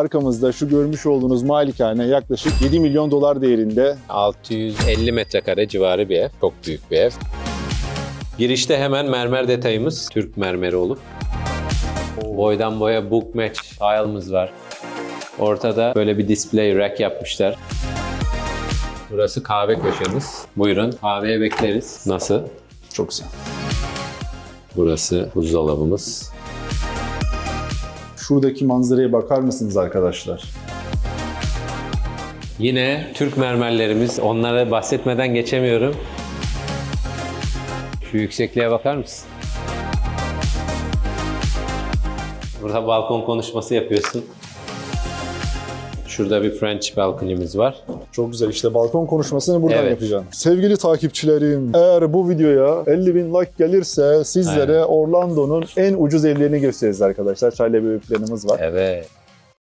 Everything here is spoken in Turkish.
Arkamızda şu görmüş olduğunuz malikane yaklaşık 7 milyon dolar değerinde. 650 metrekare civarı bir ev. Çok büyük bir ev. Girişte hemen mermer detayımız Türk mermeri olup boydan boya book match tile'ımız var. Ortada böyle bir display rack yapmışlar. Burası kahve köşemiz. Buyurun kahveye bekleriz. Nasıl? Çok güzel. Burası buzdolabımız. Şuradaki manzaraya bakar mısınız arkadaşlar? Yine Türk mermerlerimiz. Onlara bahsetmeden geçemiyorum. Şu yüksekliğe bakar mısın? Burada balkon konuşması yapıyorsun. Şurada bir French balkonimiz var. Çok güzel işte balkon konuşmasını buradan Evet. yapacağım. Sevgili takipçilerim, eğer bu videoya 50 bin like gelirse sizlere Orlando'nun en ucuz evlerini gösteririz arkadaşlar. Çayla bir planımız var. Evet.